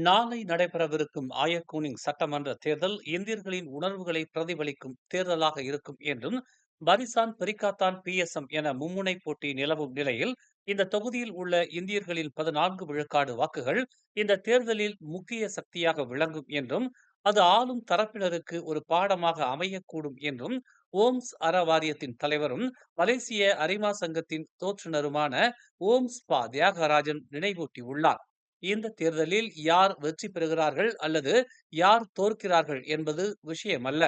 நாளை நடைபெறவிருக்கும் ஆயக்கூனிங் சட்டமன்ற தேர்தல் இந்தியர்களின் உணர்வுகளை பிரதிபலிக்கும் தேர்தலாக இருக்கும் என்றும் பரிசான் பெரிக்காத்தான் பிஎஸ்எம் என மும்முனை போட்டி நிலவும் நிலையில் இந்த தொகுதியில் உள்ள இந்தியர்களின் பதினான்கு விழுக்காடு வாக்குகள் இந்த தேர்தலில் முக்கிய சக்தியாக விளங்கும் என்றும் அது ஆளும் தரப்பினருக்கு ஒரு பாடமாக அமையக்கூடும் என்றும் ஓம்ஸ் அற வாரியத்தின் தலைவரும் மலேசிய அரிமா சங்கத்தின் தோற்றுநருமான ஓம்ஸ் பா தியாகராஜன் நினைவூட்டியுள்ளார். இந்த தேர்தலில் யார் வெற்றி பெறுகிறார்கள் அல்லது யார் தோற்கிறார்கள் என்பது விஷயமல்ல.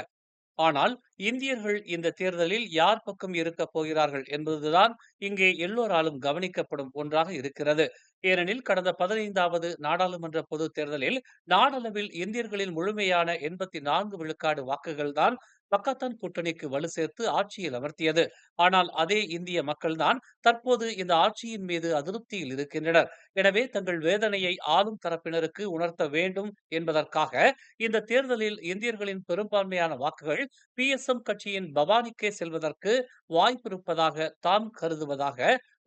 ஆனால் இந்தியர்கள் இந்த தேர்தலில் யார் பக்கம் இருக்கப் போகிறார்கள் என்பதுதான் இங்கே எல்லோராலும் கவனிக்கப்படும் ஒன்றாக இருக்கிறது. ஏனெனில் கடந்த பதினைந்தாவது நாடாளுமன்ற பொது தேர்தலில் நாடளவில் இந்தியர்களின் முழுமையான எண்பத்தி நான்கு விழுக்காடு வாக்குகள்தான் பக்கத்தான் கூட்டணிக்கு வலு சேர்த்து ஆட்சியில் அமர்த்தியது. ஆனால் அதே இந்திய மக்கள்தான் தற்போது இந்த ஆட்சியின் மீது அதிருப்தியில் இருக்கின்றனர். எனவே தங்கள் வேதனையை ஆளும் தரப்பினருக்கு உணர்த்த வேண்டும் என்பதற்காக இந்த தேர்தலில் இந்தியர்களின் பெரும்பான்மையான வாக்குகள் பி எஸ் எம் கட்சியின் பவானிக்கே செல்வதற்கு வாய்ப்பிருப்பதாக தாம் கருதுவதாக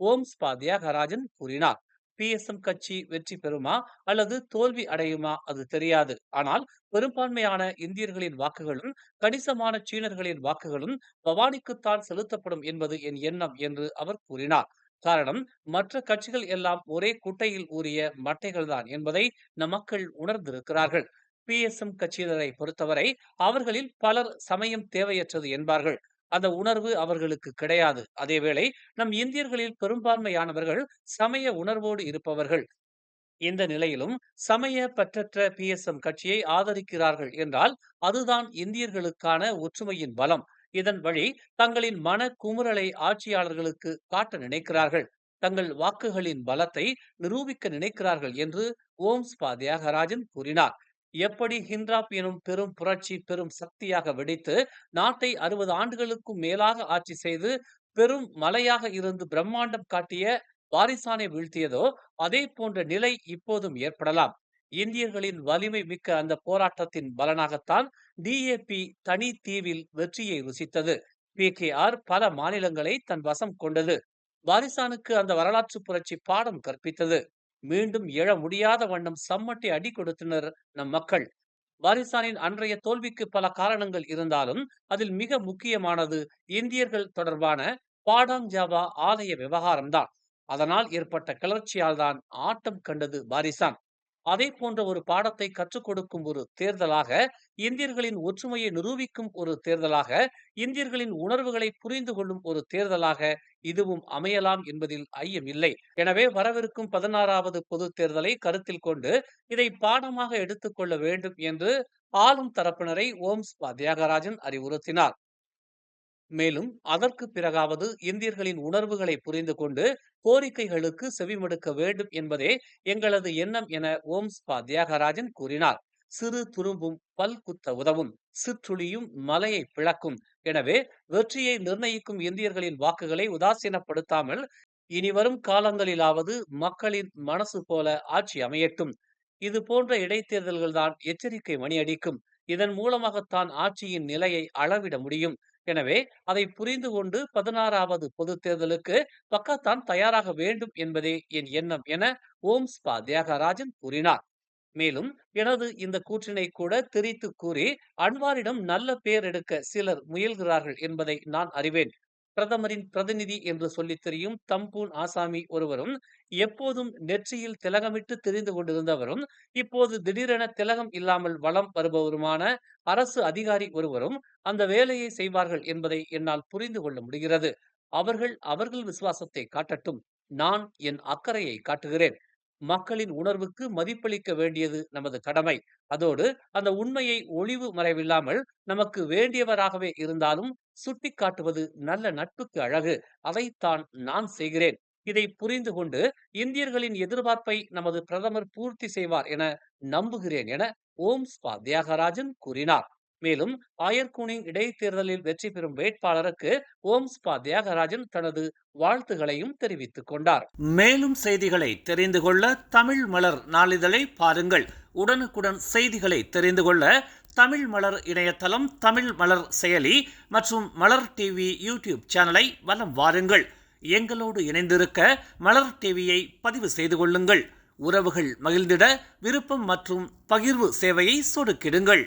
ஓம்ஸ் பா தியாகராஜன் கூறினார். பிஎஸ்எம் கட்சி வெற்றி பெறுமா? அல்லது தோல்வி அடையுமா? அது தெரியாது. ஆனால் பெரும்பான்மையான இந்தியர்களின் வாக்குகளும் கணிசமான சீனர்களின் வாக்குகளும் பவானிக்குத்தான் செலுத்தப்படும் என்பது என் எண்ணம் என்று அவர் கூறினார். காரணம் மற்ற கட்சிகள் எல்லாம் ஒரே குட்டையில் ஊறிய மட்டைகள்தான் என்பதை நம் மக்கள் உணர்ந்திருக்கிறார்கள். பி எஸ் எம் கட்சியினரை பொறுத்தவரை அவர்களில் பலர் சமயம் தேவையற்றது என்பார்கள். அந்த உணர்வு அவர்களுக்கு கிடையாது. அதேவேளை நம் இந்தியர்களில் பெரும்பான்மையானவர்கள் சமய உணர்வோடு இருப்பவர்கள். இந்த நிலையிலும் சமய பற்றற்ற பி எஸ் எம் கட்சியை ஆதரிக்கிறார்கள் என்றால் அதுதான் இந்தியர்களுக்கான ஒற்றுமையின் பலம். இதன் வழி தங்களின் மன குமுறலை ஆட்சியாளர்களுக்கு காட்ட நினைக்கிறார்கள். தங்கள் வாக்குகளின் பலத்தை நிரூபிக்க நினைக்கிறார்கள் என்று ஓம்ஸ் பா தியாகராஜன் கூறினார். எப்படி ஹிண்ட்ராப் எனும் பெரும் புரட்சி பெரும் சக்தியாக வெடித்து நாட்டை அறுபது ஆண்டுகளுக்கும் மேலாக ஆட்சி செய்து பெரும் மலையாக இருந்து பிரம்மாண்டம் காட்டிய வாரிசானை வீழ்த்தியதோ அதே போன்ற நிலை இப்போதும் ஏற்படலாம். இந்தியர்களின் வலிமை மிக்க அந்த போராட்டத்தின் பலனாகத்தான் டிஏபி தனி தீவில் வெற்றியை ருசித்தது. பி கே ஆர் பல மாநிலங்களை தன் வசம் கொண்டது. வாரிசானுக்கு அந்த வரலாற்று புரட்சி பாடம் கற்பித்தது. மீண்டும் எழ முடியாத வண்ணம் சம்மட்டி அடி கொடுத்தனர் நம் மக்கள். வாரிசானின் அன்றைய தோல்விக்கு பல காரணங்கள் இருந்தாலும் அதில் மிக முக்கியமானது இந்தியர்கள் தொடர்பான பாடாங் ஜாவா ஆலய விவகாரம்தான். அதனால் ஏற்பட்ட கிளர்ச்சியால் தான் ஆட்டம் கண்டது பாரிசான் அதே போன்ற ஒரு பாடத்தை கற்றுக் கொடுக்கும் ஒரு தேர்தலாக இந்தியர்களின் ஒற்றுமையை நிரூபிக்கும் ஒரு தேர்தலாக இந்தியர்களின் உணர்வுகளை புரிந்து கொள்ளும் ஒரு தேர்தலாக இதுவும் அமையலாம் என்பதில் ஐயம் இல்லை. எனவே வரவிருக்கும் பதினாறாவது பொது தேர்தலை கருத்தில் கொண்டு இதை பாடமாக எடுத்துக்கொள்ள வேண்டும் என்று ஆளும் தரப்பினரை ஓம்ஸ் தியாகராஜன் அறிவுறுத்தினார். மேலும் அதற்கு பிறகாவது இந்தியர்களின் உணர்வுகளை புரிந்து கொண்டு கோரிக்கைகளுக்கு செவிமடுக்க வேண்டும் என்பதே எங்களது எண்ணம் என ஓம்ஸ்பா தியாகராஜன் கூறினார். சிறு துரும்பும் பல் குத்த உதவும் சிற்றுளியும் மலையை பிளக்கும். எனவே வெற்றியை நிர்ணயிக்கும் இந்தியர்களின் வாக்குகளை உதாசீனப்படுத்தாமல் இனிவரும் காலங்களிலாவது மக்களின் மனசு போல ஆட்சி அமையட்டும். இது போன்ற இடைத்தேர்தல்கள் தான் எச்சரிக்கை மணி அடிக்கும் இதன் மூலமாகத்தான் ஆட்சியின் நிலையை அளவிட முடியும். எனவே அதை புரிந்து கொண்டு பதினாறாவது பொது தேர்தலுக்கு பக்கத்தான் தயாராக வேண்டும் என்பதே என் எண்ணம் என ஓம்ஸ் பா. தியாகராஜன் கூறினார். மேலும் எனது இந்த கூற்றினை கூட திரித்து கூறி அன்வாரிடம் நல்ல பேர் எடுக்க சிலர் முயல்கிறார்கள் என்பதை நான் அறிவேன். பிரதமரின் பிரதிநிதி என்று சொல்லித் தெரியும் தம்பூன் ஆசாமி ஒருவரும் எப்போதும் நெற்றியில் திலகமிட்டு தெரிந்து கொண்டிருந்தவரும் இப்போது திடீரென திலகம் இல்லாமல் வளம் வருபவருமான அரசு அதிகாரி ஒருவரும் அந்த வேலையை செய்வார்கள் என்பதை என்னால் புரிந்து கொள்ள முடிகிறது. அவர்கள் அவர்கள் விசுவாசத்தை காட்டட்டும். நான் என் அக்கறையை காட்டுகிறேன். மக்களின் உணர்வுக்கு மதிப்பளிக்க வேண்டியது நமது கடமை. அதோடு அந்த உண்மையை ஒளிவு மறைவில்லாமல் நமக்கு வேண்டியவராகவே இருந்தாலும் சுட்டி காட்டுவது நல்ல நட்புக்கு அழகு. அதைத்தான் நான் செய்கிறேன். இதை புரிந்து கொண்டு இந்தியர்களின் எதிர்பார்ப்பை நமது பிரதமர் பூர்த்தி செய்வார் என நம்புகிறேன் என ஓம் ஸ்வா தியாகராஜன் கூறினார். மேலும் ஆயர்கூனிங் இடைத்தேர்தலில் வெற்றி பெறும் வேட்பாளருக்கு ஓம்ஸ் பா தியாகராஜன் தனது வாழ்த்துகளையும் தெரிவித்துக் கொண்டார். மேலும் செய்திகளை தெரிந்து கொள்ள தமிழ் மலர் நாளிதழை பாருங்கள். உடனுக்குடன் செய்திகளை தெரிந்து கொள்ள தமிழ் மலர் இணையதளம் தமிழ் மலர் செயலி மற்றும் மலர் டிவி யூடியூப் சேனலை வலம் வாருங்கள். எங்களோடு இணைந்திருக்க மலர் டிவியை பதிவு செய்து கொள்ளுங்கள். உறவுகள் மகிழ்ந்திட விருப்பம் மற்றும் பகிர்வு சேவையை சொடுக்கிடுங்கள்.